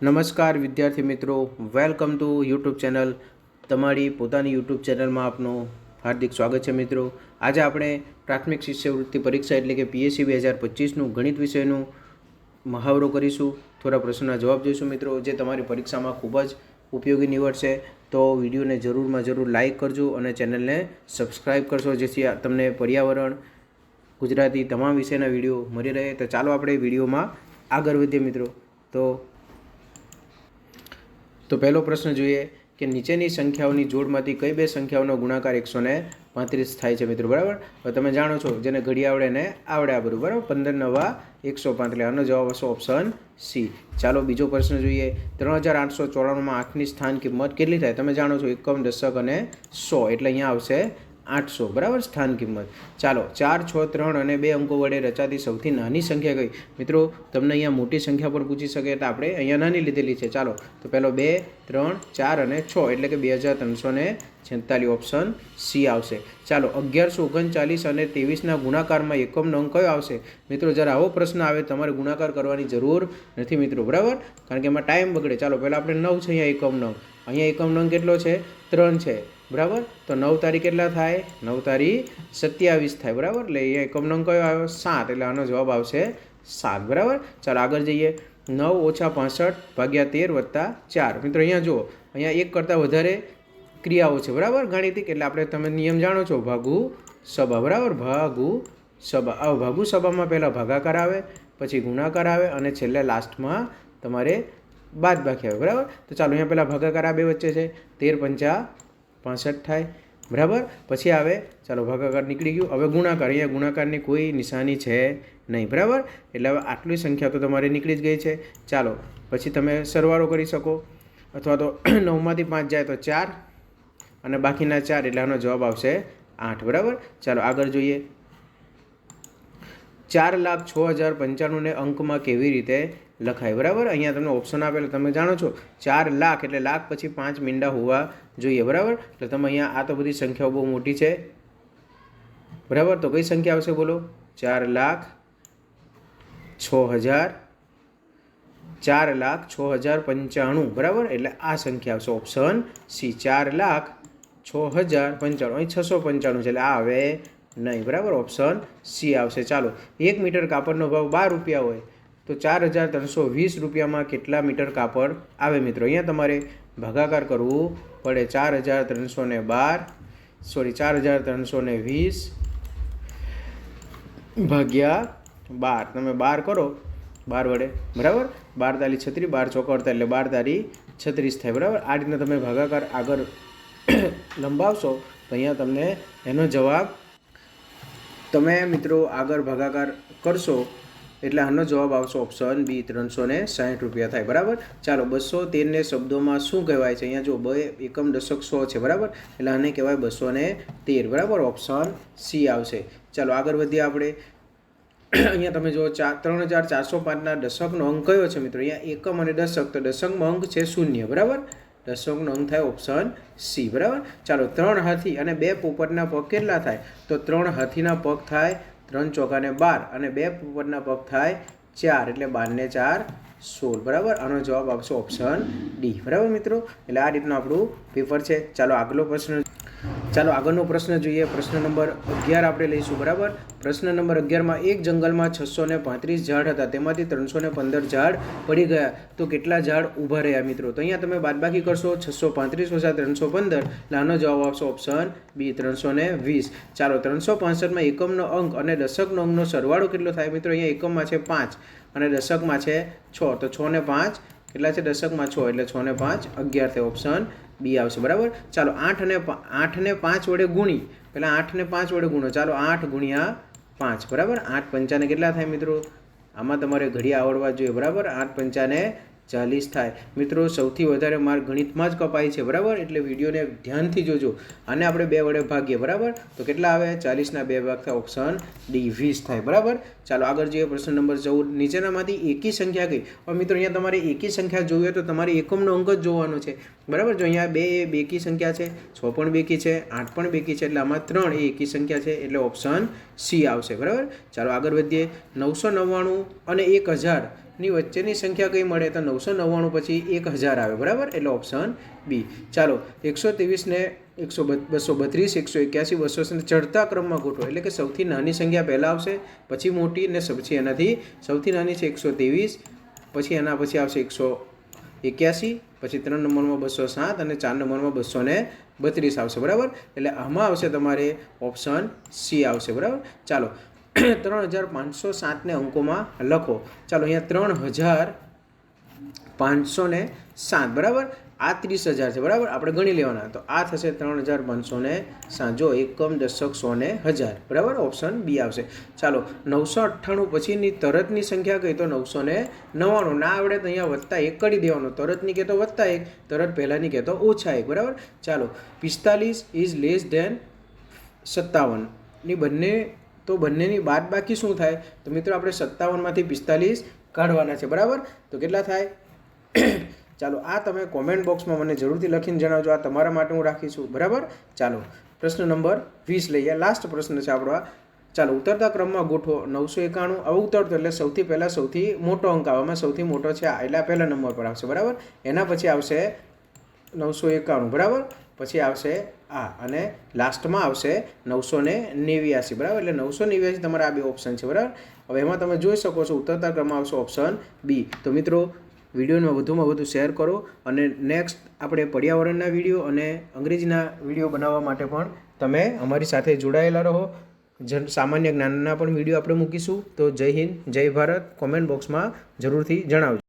નમસ્કાર વિદ્યાર્થી મિત્રો. વેલકમ ટુ યુટ્યુબ ચેનલ તમારી પોતાની યુટ્યુબ ચેનલમાં આપનું હાર્દિક સ્વાગત છે મિત્રો. આજે આપણે પ્રાથમિક શિષ્યવૃત્તિ પરીક્ષા એટલે કે પીએસસી બે હજાર પચીસનું ગણિત વિષયનું મહાવરો કરીશું. થોડા પ્રશ્નોના જવાબ જોઈશું મિત્રો, જે તમારી પરીક્ષામાં ખૂબ જ ઉપયોગી નીવડશે. તો વિડીયોને જરૂરમાં જરૂર લાઇક કરજો અને ચેનલને સબસ્ક્રાઈબ કરશો, જેથી તમને પર્યાવરણ, ગુજરાતી તમામ વિષયના વીડિયો મળી રહે. તો ચાલો આપણે વિડીયોમાં આગળ વધીએ મિત્રો. તો તો પહેલો પ્રશ્ન જોઈએ કે નીચેની સંખ્યાઓની જોડમાંથી કઈ બે સંખ્યાઓનો ગુણાકાર એકસો ને પાંત્રીસ થાય છે મિત્રો, બરાબર? હવે તમે જાણો છો, જેને ઘડી આવડે ને આવડે આ બધું, બરાબર? પંદર નવા એકસો પાંત્રીસ, આનો જવાબ હશે ઓપ્શન સી ચાલો બીજો પ્રશ્ન જોઈએ, ત્રણ હજાર આઠસો ચોરાણુંમાં આઠની સ્થાન કિંમત કેટલી થાય? તમે જાણો છો એકમ દશક અને સો, એટલે અહીંયા આવશે આઠસો, બરાબર? સ્થાન કિંમત. ચાલો, ચાર, છ, ત્રણ અને બે અંકો વડે રચાતી સૌથી નાની સંખ્યા કઈ? મિત્રો, તમને અહીંયા મોટી સંખ્યા પણ પૂછી શકે તો આપણે અહીંયા નાની લીધેલી છે. ચાલો, તો પહેલો બે, ત્રણ, ચાર અને છ, એટલે કે બે હજાર ત્રણસો ને છેતાલીસ ઓપ્શન સી આવશે. ચાલો, અગિયારસો ઓગણચાલીસ અને ત્રેવીસના ગુણાકારમાં એકમનો અંક કયો આવશે? મિત્રો જ્યારે આવો પ્રશ્ન આવે, તમારે ગુણાકાર કરવાની જરૂર નથી મિત્રો, બરાબર? કારણ કે એમાં ટાઈમ બગડે. ચાલો, પહેલાં આપણે નવ છે અહીંયા એકમનો અંક. અહીંયા એકમનો અંક કેટલો છે? ત્રણ છે. બરાબર? તો નવ તારીખ કેટલા થાય? નવ તારીખ સત્યાવીસ થાય, બરાબર? એટલે અહીંયા એકમનો અંક કયો આવ્યો સાત, એટલે આનો જવાબ આવશે સાત, બરાબર? ચાલો આગળ જઈએ. નવ ઓછા પાસઠ ભાગ્યા તેર વત્તા ચાર. મિત્રો, અહીંયા જુઓ, અહીંયા એક કરતાં વધારે ક્રિયાઓ છે, બરાબર? ગાણિતિક, એટલે આપણે તમે નિયમ જાણો છો, ભાગુ સભા, બરાબર? ભાગુ સભા. આ ભાગુ સભામાં પહેલાં ભાગાકાર આવે, પછી ગુણાકાર આવે અને છેલ્લે લાસ્ટમાં તમારે બાદ બાકી આવે, બરાબર? તો ચાલો, અહીંયા પહેલાં ભાગાકાર આ બે વચ્ચે છે. તેર પંચા પાસઠ થાય. બરાબર? પછી આવે, ચાલો ભાગાકાર નીકળી ગયું. હવે ગુણાકાર. અહીંયા ગુણાકારની કોઈ નિશાની છે નહીં. બરાબર? એટલે હવે આટલી સંખ્યા તો તમારી નીકળી જ ગઈ છે. ચાલો, પછી તમે સરવાળો કરી શકો. અથવા તો નવમાંથી પાંચ જાય તો ચાર અને બાકીના ચાર, એટલે આનો જવાબ આવશે આઠ. બરાબર? ચાલો, આગળ જોઈએ. ચાર લાખ છ હજાર પંચાણુંને અંકમાં કેવી રીતે લખાય, બરાબર? અહીંયા તમને ઓપ્શન આપેલો, તમે જાણો છો, ચાર લાખ એટલે લાખ પછી પાંચ મીંડા હોવા જોઈએ, બરાબર? એટલે તમે અહીંયા આ તો બધી સંખ્યાઓ બહુ મોટી છે. બરાબર? તો કઈ સંખ્યા આવશે, બોલો? ચાર લાખ છ હજાર, ચાર લાખ છ હજાર પંચાણું, બરાબર? એટલે આ સંખ્યા આવશે. ઓપ્શન સી ચાર લાખ છ હજાર પંચાણું. અહીં છસો પંચાણું છે, એટલે આ આવે નહીં, બરાબર? ઓપ્શન સી આવશે. ચાલો, એક મીટર કાપડનો ભાવ બાર રૂપિયા હોય. તો ચાર હજાર ત્રણસો વીસ રૂપિયામાં કેટલા મીટર કાપડ આવે મિત્રો? અહીંયા તમારે ભાગાકાર કરવું પડે ચાર હજાર ત્રણસો ને બાર સોરી ચાર હજાર ત્રણસો ને વીસ ભાગ્યા બાર. તમે બાર કરો, બાર વડે. બરાબર? બાર તાલી છત્રીસ બાર ચોકડતા એટલે બાર તારી છત્રીસ થાય. બરાબર? આ રીતના તમે ભાગાકાર આગળ લંબાવશો, તો અહીંયા તમને એનો જવાબ તમે મિત્રો આગળ ભાગાકાર કરશો. એટલે આનો જવાબ આવશે ઓપ્શન બી ત્રણસો ને સાહીઠ રૂપિયા થાય, બરાબર? ચાલો બસો તેરને શબ્દોમાં શું કહેવાય છે? અહીંયા જો બે એકમ દશક સો છે, બરાબર? એટલે આને કહેવાય બસો ને તેર, બરાબર? ઓપ્શન સી આવશે. ચાલો, આગળ વધીએ આપણે. અહીંયા તમે જો ચાર ત્રણ હજાર ચારસો પાંચના દશકનો અંક કયો છે મિત્રો? અહીંયા એકમ અને દશક, તો દશકનો અંક છે શૂન્ય, બરાબર? દશકનો અંક થાય ઓપ્શન સી બરાબર? ચાલો, ત્રણ હાથી અને બે પોપટના પગ કેટલા થાય? તો ત્રણ હાથીના પગ થાય ત્રણ ચોકાને બાર અને બે પોપટના પગ થાય ચાર, એટલે બારને ચાર, સોળ. બરાબર? આનો જવાબ આપશો ઓપ્શન ડી બરાબર મિત્રો? એટલે આ રીતનું આપણું પેપર છે. ચાલો આગલો પ્રશ્ન ચાલો આગળનો પ્રશ્ન જોઈએ. પ્રશ્ન નંબર અગિયાર આપણે લઈશું, બરાબર? પ્રશ્ન નંબર અગિયારમાં, એક જંગલમાં છસો ને પાંત્રીસ ઝાડ હતા. તેમાંથી ત્રણસો ને પંદર ઝાડ પડી ગયા. તો કેટલા ઝાડ ઊભા રહ્યા મિત્રો? તો અહીંયા તમે બાદબાકી કરશો. છસો પાંત્રીસ ઓછા ત્રણસો પંદર. લાનો જવાબ આવશે ઓપ્શન બી ત્રણસો ને વીસ. ચાલો, ત્રણસો પાંસઠમાં એકમનો અંક અને દશકનો અંકનો સરવાળો કેટલો થાય મિત્રો? અહીંયા એકમમાં છે પાંચ અને દશકમાં છે છ. તો છ ને પાંચ કેટલા છે? દશકમાં છ, એટલે છ ને પાંચ, અગિયાર થાય ઓપ્શન બી આવશે, બરાબર? ચાલો આઠ અને આઠ ને પાંચ વડે ગુણી, પહેલાં આઠ ને પાંચ વડે ગુણો, ચાલો આઠ ગુણ્યા પાંચ, બરાબર? આઠ પંચાને કેટલા થાય મિત્રો? આમાં તમારે ઘડી આવડવા જોઈએ, બરાબર? આઠ પંચાને ચાલીસ થાય. મિત્રો, સૌથી વધારે માર્ક ગણિતમાં જ કપાય છે, બરાબર? એટલે વિડીયોને ધ્યાનથી જોજો. અને આપણે બે વડે ભાગીએ, બરાબર? તો કેટલા આવે? ચાલીસના બે ભાગ થાય ઓપ્શન ડી, વીસ થાય, બરાબર? ચાલો આગળ જોઈએ પ્રશ્ન નંબર ચૌદ. નીચેનામાંથી એકી સંખ્યા કઈ? હવે મિત્રો, અહીંયા તમારે એકી સંખ્યા હોય તો તમારે એકમનો અંક જ જોવાનો છે. બરાબર? જો અહીંયા બે એ બેકી સંખ્યા છે, છ પણ બેકી છે, આઠ પણ બેકી છે, એટલે આમાં ત્રણ એ એકી સંખ્યા છે, એટલે ઓપ્શન સી આવશે. બરાબર? ચાલો આગળ વધીએ. નવસો નવ્વાણું અને એક હજારની વચ્ચેની સંખ્યા કઈ મળે? તો નવસો નવ્વાણું પછી એક હજાર આવે. બરાબર? એટલે ઓપ્શન બી. ચાલો, એકસો ત્રેવીસને એકસો બસો બત્રીસ, એકસો એક્યાસી બસો ચડતા ક્રમમાં ગોઠવો એટલે કે સૌથી નાની સંખ્યા પહેલાં આવશે, પછી મોટી ને પછી એનાથી સૌથી નાની છે એકસો ત્રેવીસ, પછી એના પછી આવશે એકસો એક્યાસી, પછી ત્રણ નંબરમાં બસો સાત અને ચાર નંબરમાં બસો ને બત્રીસ આવશે. બરાબર? એટલે આમાં આવશે તમારે ઓપ્શન સી આવશે. બરાબર? ચાલો. ત્રણ હજાર પાંચસો સાતને અંકોમાં લખો. ચાલો, અહીંયા ત્રણ હજાર પાંચસો ને સાત. બરાબર? આ ત્રીસ હજાર છે, બરાબર? આપણે ગણી લેવાના. તો આ થશે ત્રણ હજાર પાંચસો ને સાંજો, એકમ દશક સો ને હજાર. બરાબર? ઓપ્શન બી આવશે. ચાલો, નવસો અઠ્ઠાણું પછીની તરતની સંખ્યા કહી તો નવસો ને નવ્વાણું. ના આવડે તો અહીંયા વત્તા એક કરી દેવાનો. તરતની કહેતો વત્તા એક, તરત પહેલાંની કહેતો ઓછા એક. બરાબર? ચાલો, પિસ્તાલીસ ઇઝ લેસ ધેન સત્તાવનની બંને, તો બંનેની બાદ બાકી શું થાય? તો મિત્રો, આપણે સત્તાવનમાંથી પિસ્તાલીસ કાઢવાના છે. બરાબર? તો કેટલા થાય? ચાલો આ તમે કોમેન્ટ બોક્સમાં મને જરૂરથી લખીને જણાવજો. આ તમારા માટે હું રાખીશું બરાબર? ચાલો, પ્રશ્ન નંબર વીસ લઈએ. લાસ્ટ પ્રશ્ન છે આપણો ચાલો, ઉતરતા ક્રમમાં ગોઠવો. નવસો એકાણું. આવું ઉતરતો એટલે સૌથી પહેલાં સૌથી મોટો અંક આવવામાં સૌથી મોટો છે. આ એટલે પહેલા નંબર પર આવશે. બરાબર? એના પછી આવશે નવસો એકાણું. બરાબર? પછી આવશે આ. અને લાસ્ટમાં આવશે નવસો ને નેવ્યાસી. બરાબર? એટલે નવસો નેવ્યાસી તમારા આ બે ઓપ્શન છે. બરાબર? હવે એમાં તમે જોઈ શકો છો, ઉતરતા ક્રમમાં આવશે ઓપ્શન બી તો મિત્રો વિડીયોને વધુમાં વધુ શેર કરો અને નેક્સ્ટ આપણે પર્યાવરણના વીડિયો અને અંગ્રેજીના વીડિયો બનાવવા માટે પણ તમે અમારી સાથે જોડાયેલા રહો. જન સામાન્ય જ્ઞાનના પણ વીડિયો આપણે મૂકીશું. તો જય હિન્દ, જય ભારત. કોમેન્ટ બોક્સમાં જરૂરથી જણાવજો.